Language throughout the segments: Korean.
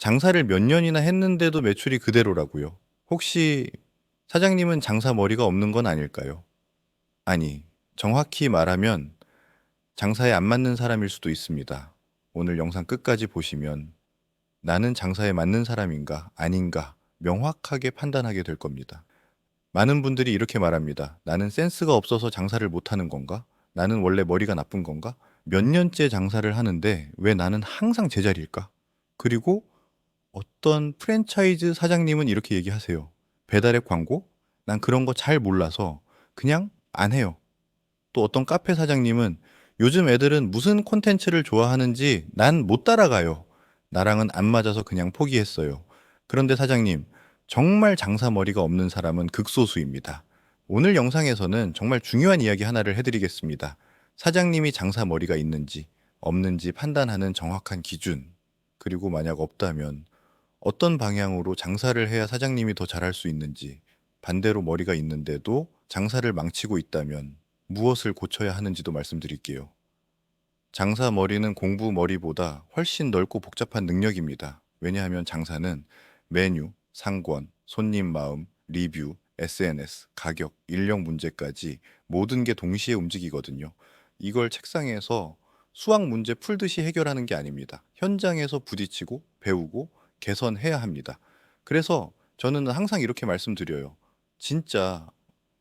장사를 몇 년이나 했는데도 매출이 그대로라고요. 혹시 사장님은 장사 머리가 없는 건 아닐까요? 아니, 정확히 말하면 장사에 안 맞는 사람일 수도 있습니다. 오늘 영상 끝까지 보시면 나는 장사에 맞는 사람인가 아닌가 명확하게 판단하게 될 겁니다. 많은 분들이 이렇게 말합니다. 나는 센스가 없어서 장사를 못하는 건가? 나는 원래 머리가 나쁜 건가? 몇 년째 장사를 하는데 왜 나는 항상 제자리일까? 그리고 어떤 프랜차이즈 사장님은 이렇게 얘기하세요. 배달앱 광고? 난 그런 거 잘 몰라서 그냥 안 해요. 또 어떤 카페 사장님은 요즘 애들은 무슨 콘텐츠를 좋아하는지 난 못 따라가요. 나랑은 안 맞아서 그냥 포기했어요. 그런데 사장님, 정말 장사 머리가 없는 사람은 극소수입니다. 오늘 영상에서는 정말 중요한 이야기 하나를 해드리겠습니다. 사장님이 장사 머리가 있는지 없는지 판단하는 정확한 기준, 그리고 만약 없다면 어떤 방향으로 장사를 해야 사장님이 더 잘할 수 있는지, 반대로 머리가 있는데도 장사를 망치고 있다면 무엇을 고쳐야 하는지도 말씀드릴게요. 장사 머리는 공부 머리보다 훨씬 넓고 복잡한 능력입니다. 왜냐하면 장사는 메뉴, 상권, 손님 마음, 리뷰, SNS, 가격, 인력 문제까지 모든 게 동시에 움직이거든요. 이걸 책상에서 수학 문제 풀듯이 해결하는 게 아닙니다. 현장에서 부딪히고 배우고 개선해야 합니다. 그래서 저는 항상 이렇게 말씀드려요. 진짜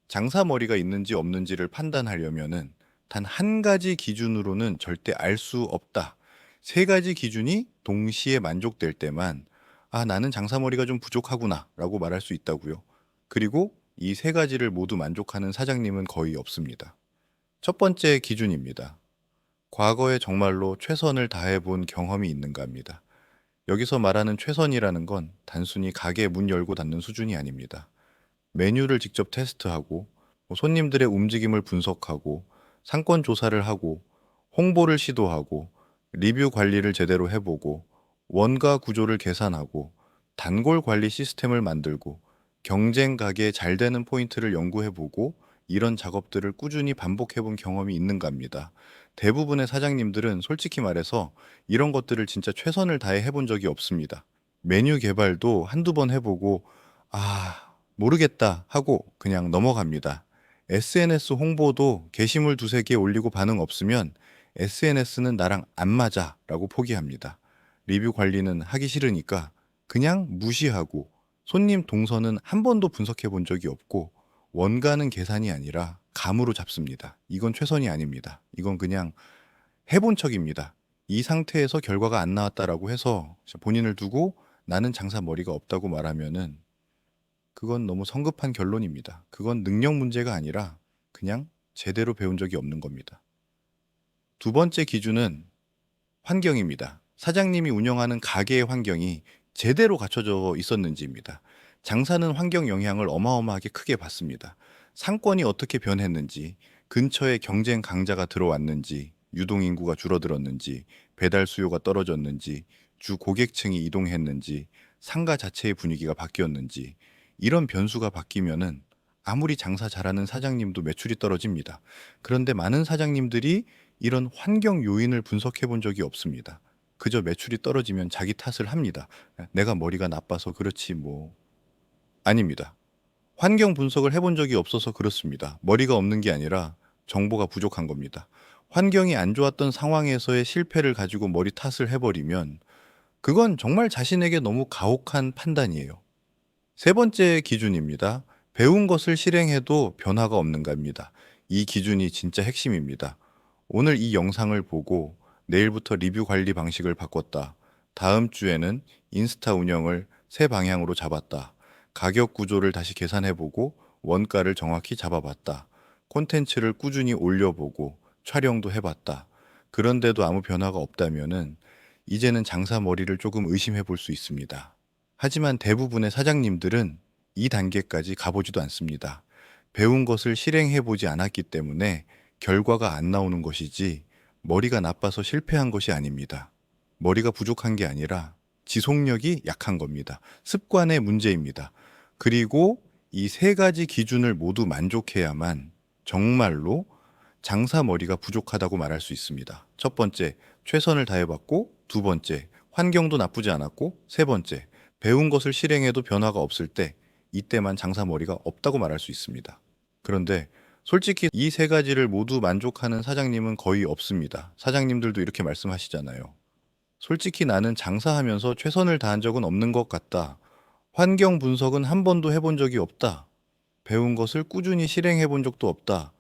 장사 머리가 있는지 없는지를 판단하려면은 단 한 가지 기준으로는 절대 알 수 없다. 세 가지 기준이 동시에 만족될 때만 아, 나는 장사 머리가 좀 부족하구나 라고 말할 수 있다고요. 그리고 이 세 가지를 모두 만족하는 사장님은 거의 없습니다. 첫 번째 기준입니다. 과거에 정말로 최선을 다해 본 경험이 있는가 합니다. 여기서 말하는 최선이라는 건 단순히 가게 문 열고 닫는 수준이 아닙니다. 메뉴를 직접 테스트하고 뭐 손님들의 움직임을 분석하고 상권 조사를 하고 홍보를 시도하고 리뷰 관리를 제대로 해보고 원가 구조를 계산하고 단골 관리 시스템을 만들고 경쟁 가게에 잘 되는 포인트를 연구해보고 이런 작업들을 꾸준히 반복해 본 경험이 있는가 합니다. 대부분의 사장님들은 솔직히 말해서 이런 것들을 진짜 최선을 다해 해본 적이 없습니다. 메뉴 개발도 한두 번 해보고 아 모르겠다 하고 그냥 넘어갑니다. SNS 홍보도 게시물 두세 개 올리고 반응 없으면 SNS는 나랑 안 맞아 라고 포기합니다. 리뷰 관리는 하기 싫으니까 그냥 무시하고 손님 동선은 한 번도 분석해 본 적이 없고 원가는 계산이 아니라 감으로 잡습니다. 이건 최선이 아닙니다. 이건 그냥 해본 척입니다. 이 상태에서 결과가 안 나왔다라고 해서 본인을 두고 나는 장사 머리가 없다고 말하면은 그건 너무 성급한 결론입니다. 그건 능력 문제가 아니라 그냥 제대로 배운 적이 없는 겁니다. 두 번째 기준은 환경입니다. 사장님이 운영하는 가게의 환경이 제대로 갖춰져 있었는지입니다. 장사는 환경 영향을 어마어마하게 크게 받습니다. 상권이 어떻게 변했는지, 근처에 경쟁 강자가 들어왔는지, 유동 인구가 줄어들었는지, 배달 수요가 떨어졌는지, 주 고객층이 이동했는지, 상가 자체의 분위기가 바뀌었는지, 이런 변수가 바뀌면은 아무리 장사 잘하는 사장님도 매출이 떨어집니다. 그런데 많은 사장님들이 이런 환경 요인을 분석해 본 적이 없습니다. 그저 매출이 떨어지면 자기 탓을 합니다. 내가 머리가 나빠서 그렇지 뭐. 아닙니다. 환경 분석을 해본 적이 없어서 그렇습니다. 머리가 없는 게 아니라 정보가 부족한 겁니다. 환경이 안 좋았던 상황에서의 실패를 가지고 머리 탓을 해버리면 그건 정말 자신에게 너무 가혹한 판단이에요. 세 번째 기준입니다. 배운 것을 실행해도 변화가 없는가입니다. 이 기준이 진짜 핵심입니다. 오늘 이 영상을 보고 내일부터 리뷰 관리 방식을 바꿨다. 다음 주에는 인스타 운영을 새 방향으로 잡았다. 가격 구조를 다시 계산해보고 원가를 정확히 잡아봤다. 콘텐츠를 꾸준히 올려보고 촬영도 해봤다. 그런데도 아무 변화가 없다면은 이제는 장사 머리를 조금 의심해 볼 수 있습니다. 하지만 대부분의 사장님들은 이 단계까지 가보지도 않습니다. 배운 것을 실행해 보지 않았기 때문에 결과가 안 나오는 것이지 머리가 나빠서 실패한 것이 아닙니다. 머리가 부족한 게 아니라 지속력이 약한 겁니다. 습관의 문제입니다. 그리고 이 세 가지 기준을 모두 만족해야만 정말로 장사 머리가 부족하다고 말할 수 있습니다. 첫 번째, 최선을 다해봤고, 두 번째, 환경도 나쁘지 않았고 세 번째, 배운 것을 실행해도 변화가 없을 때 이때만 장사 머리가 없다고 말할 수 있습니다. 그런데 솔직히 이 세 가지를 모두 만족하는 사장님은 거의 없습니다. 사장님들도 이렇게 말씀하시잖아요. 솔직히 나는 장사하면서 최선을 다한 적은 없는 것 같다. 환경 분석은 한 번도 해본 적이 없다. 배운 것을 꾸준히 실행해 본 적도 없다.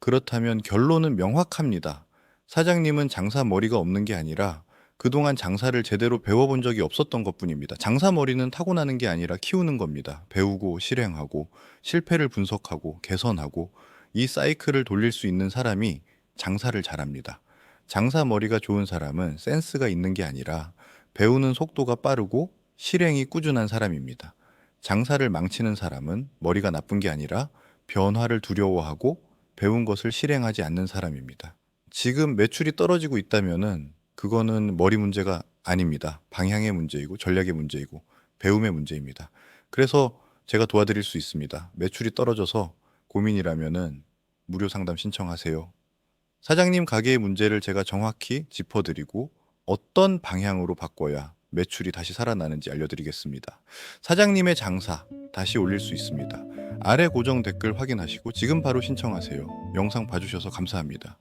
그렇다면 결론은 명확합니다. 사장님은 장사 머리가 없는 게 아니라 그동안 장사를 제대로 배워본 적이 없었던 것 뿐입니다. 장사 머리는 타고나는 게 아니라 키우는 겁니다. 배우고 실행하고 실패를 분석하고 개선하고 이 사이클을 돌릴 수 있는 사람이 장사를 잘합니다. 장사 머리가 좋은 사람은 센스가 있는 게 아니라 배우는 속도가 빠르고 실행이 꾸준한 사람입니다. 장사를 망치는 사람은 머리가 나쁜 게 아니라 변화를 두려워하고 배운 것을 실행하지 않는 사람입니다. 지금 매출이 떨어지고 있다면은 그거는 머리 문제가 아닙니다. 방향의 문제이고 전략의 문제이고 배움의 문제입니다. 그래서 제가 도와드릴 수 있습니다. 매출이 떨어져서 고민이라면은 무료 상담 신청하세요. 사장님 가게의 문제를 제가 정확히 짚어드리고 어떤 방향으로 바꿔야 매출이 다시 살아나는지 알려드리겠습니다. 사장님의 장사 다시 올릴 수 있습니다. 아래 고정 댓글 확인하시고 지금 바로 신청하세요. 영상 봐주셔서 감사합니다.